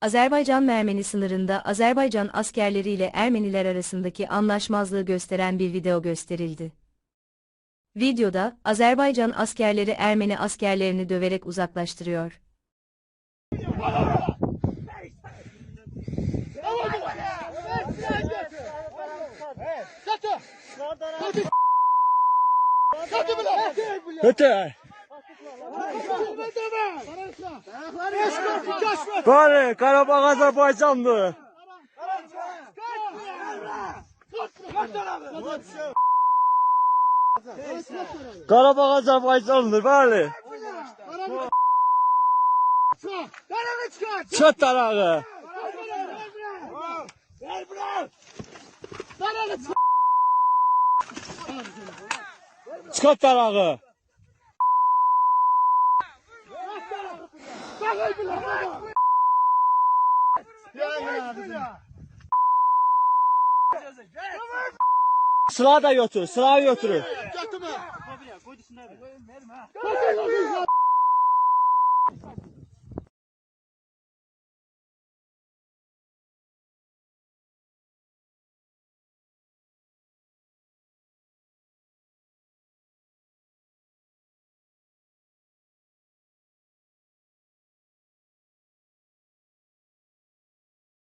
Azerbaycan-Ermeni sınırında Azerbaycan askerleri ile Ermeniler arasındaki anlaşmazlığı gösteren bir video gösterildi. Videoda, Azerbaycan askerleri Ermeni askerlerini döverek uzaklaştırıyor. Öte. Bari Karabağ Azerbaycanlı. Karabağ Azerbaycanlı bari. Çıt tarağı. Çıkart tarağı. Sıra da götür, sıra götürün.